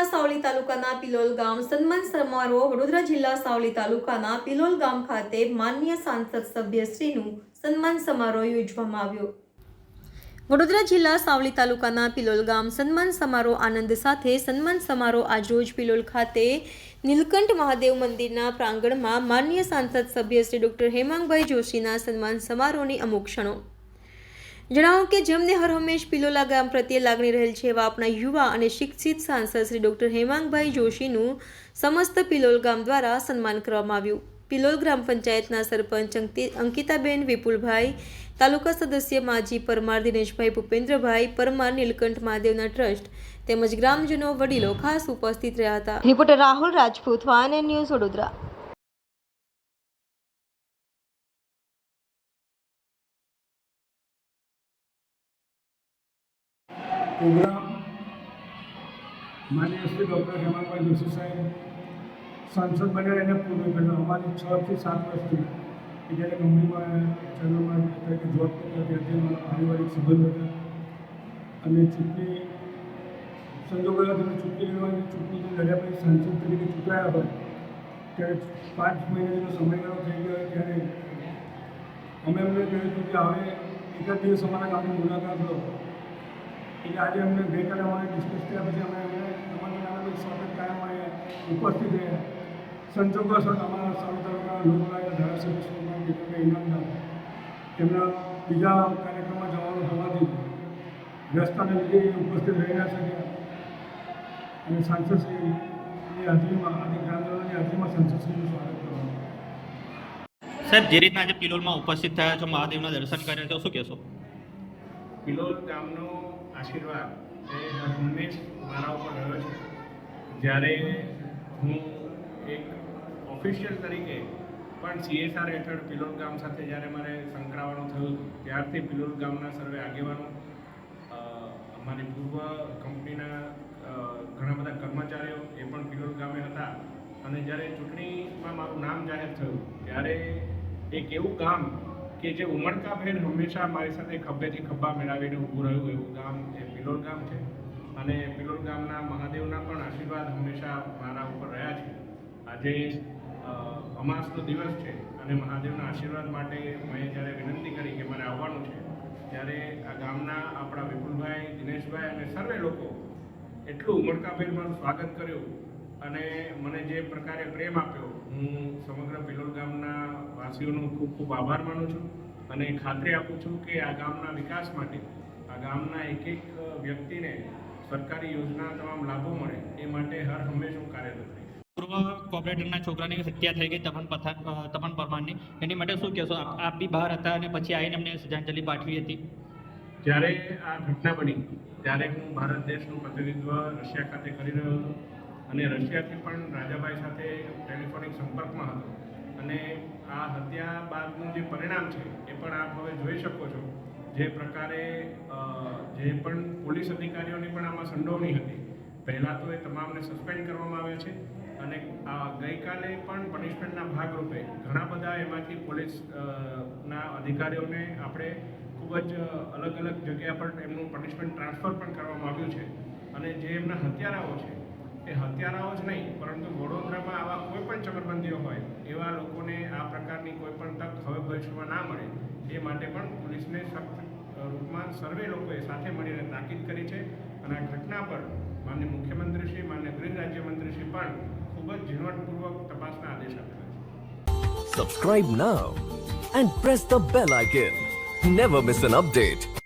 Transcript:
જિલ્લા સાવલી તાલુકાના પિલોલ ગામ સન્માન સમારોહ વડોદરા જિલ્લા સાવલી તાલુકાના પિલોલ ગામ ખાતે માન્ય સાંસદ સભ્યશ્રીનું સન્માન સમારોહ યોજવામાં આવ્યો. વડોદરા જિલ્લા સાવલી તાલુકાના પિલોલ ગામ સન્માન સમારોહ આનંદ સાથે સન્માન સમારોહ આજરોજ પિલોલ ખાતે નીલકંઠ મહાદેવ મંદિરના પ્રાંગણમાં માન્ય સાંસદ સભ્ય શ્રી ડોક્ટર હેમાંગભાઈ જોશીના સન્માન સમારોહની અમુક ક્ષણો જણાવો કે જેમને હર હંમેશ પિલોલા ગામ પ્રત્યે લાગણી રહેલ છે એવા આપણા યુવા અને શિક્ષિત સાંસદ શ્રી ડોક્ટર હેમાંગભાઈ જોશીનું સમસ્ત પિલોલ ગામ દ્વારા સન્માન કરવામાં આવ્યું. પિલોલ ગ્રામ પંચાયતના સરપંચ અંકિ- અંકિતાબેન વિપુલભાઈ, તાલુકા સદસ્ય માજી પરમાર દિનેશભાઈ ભૂપેન્દ્રભાઈ, પરમાર નીલકંઠ મહાદેવના ટ્રસ્ટ તેમજ ગ્રામજનો વડીલો ખાસ ઉપસ્થિત રહ્યા હતા. Reporter Rahul Rajput, one news Vadodara. Program માન્ય શ્રી ડૉક્ટર હેમંતભાઈ જોશી સાહેબ, સાંસદ બન્યા એને પૂર્વે પહેલાં અમારી છ થી સાત વર્ષથી કે જ્યારે કંપનીમાં ચેનલમાં તરીકે જોબ કરતા ત્યારથી અમારા પારિવારિક સંબંધ હતા. અને ચૂંટણી સંજોગો તમે ચૂંટણી લેવાની ચૂંટણી લડ્યા પછી સાંસદ તરીકે ચૂંટાયા હોય, ત્યારે પાંચ મહિનાનો સમયગાળો થઈ ગયો ત્યારે અમે એમને કહ્યું હતું કે હવે એક જ દિવસ અમારા ગામની મુલાકાત લો. એટલે આજે અમને ગઈકાલે અમારે ડિસ્કસ થયા પછી અમે એમને અમારા નાના સ્વાગત કાયમ અમે ઉપસ્થિત રહ્યા. સંજોગોસર અમારા સાઉથ તાલુકાના લોકલાયક ધારાસભ્ય શ્રીમાન દીપકભાઈ ઇનામદાર તેમના બીજા કાર્યક્રમમાં જવાનું હોવાથી વ્યસ્તતાને લીધે ઉપસ્થિત રહી ના શક્યા. અને સાંસદશ્રીની હાજરીમાં આજે ગ્રામજનોની હાજરીમાં સાંસદશ્રીનું સ્વાગત કરવાનું. સાહેબ જે રીતના આજે પિલોલમાં ઉપસ્થિત થયા છો મહાદેવના દર્શન કર્યા તો શું કહેશો? પિલોલ ગામનો આશીર્વાદ એ હંમેશ મારા ઉપર રહ્યો છે. જ્યારે હું એક ઓફિશિયલ તરીકે પણ સીએસઆર હેઠળ પિલોલ ગામ સાથે જ્યારે મારે સંકળાવાનું થયું ત્યારથી પિલોલ ગામના સર્વે આગેવાનો અમારી પૂર્વ કંપનીના ઘણા બધા કર્મચારીઓ એ પણ પિલોલ ગામે હતા. અને જ્યારે ચૂંટણીમાં મારું નામ જાહેર થયું, ત્યારે એક એવું ગામ કે જે ઉમળકાભેર હંમેશા મારી સાથે ખભેથી ખભા મેળવીને ઊભું રહ્યું એવું ગામ એ પિલોલ ગામ છે. અને પિલોલ ગામના મહાદેવના પણ આશીર્વાદ હંમેશા મારા ઉપર રહ્યા છે. આજે અમાસનો દિવસ છે અને મહાદેવના આશીર્વાદ માટે મેં જ્યારે વિનંતી કરી કે મારે આવવાનું છે, ત્યારે આ ગામના આપણા વિપુલભાઈ, દિનેશભાઈ અને સર્વે લોકો એટલું ઉમળકાભેર મારું સ્વાગત કર્યું અને મને જે પ્રકારે પ્રેમ આપ્યો, હું સમગ્ર પિલોલ ગામના વાસીઓનો ખૂબ ખૂબ આભાર માનું છું અને ખાતરી આપું છું કે આ ગામના વિકાસ માટે આ ગામના એક એક વ્યક્તિને સરકારી યોજના તમામ લાભો મળે એ માટે હર હંમેશ હું કાર્યરત રહીશ. પૂર્વ કોર્પોરેટરના છોકરાની હત્યા થઈ ગઈ તપન તપન પરમારની એની માટે શું કહેશો? આપ આપ બી બહાર હતા અને પછી આવીને અમને શ્રદ્ધાંજલિ પાઠવી હતી. જ્યારે આ ઘટના બની ત્યારે હું ભારત દેશનું પ્રતિનિધિત્વ રશિયા ખાતે કરી રહ્યો હતો અને રશિયાથી પણ રાજાભાઈ સાથે ટેલિફોનિક સંપર્કમાં હતો. અને આ હત્યા બાદનું જે પરિણામ છે, એ પણ આપ હવે જોઈ શકો છો. જે પ્રકારે જે પણ પોલીસ અધિકારીઓની પણ આમાં સંડોવણી હતી. પહેલાં તો એ તમામને સસ્પેન્ડ કરવામાં આવ્યા છે અને આ ગઈકાલે પણ પનિશમેન્ટના ભાગરૂપે ઘણા બધા એમાંથી પોલીસ ના અધિકારીઓને આપણે ખૂબ જ અલગ અલગ જગ્યા પર એમનું પનિશમેન્ટ ટ્રાન્સફર પણ કરવામાં આવ્યું છે. અને જે એમના હત્યારાઓ છે એ હત્યારાઓ જ નહીં, પરંતુ વડોદરામાં આવા કોઈ પણ ચક્રબંધીઓ હોય, એવા લોકોને આ પ્રકારની કોઈ પણ તક હવે ભવિષ્યમાં ના મળે, એ માટે પણ પોલીસને સખ્ત રૂપમાં સર્વે લોકોએ સાથે મળીને તાકીદ કરી છે અને આ ઘટના પર માન્ય મુખ્યમંત્રીશ્રી, માન્ય ગૃહ રાજ્યમંત્રીશ્રી પણ ખૂબ જ ઝીણવટપૂર્વક તપાસના આદેશ આપેલા છે subscribe now and press the bell icon never miss an update.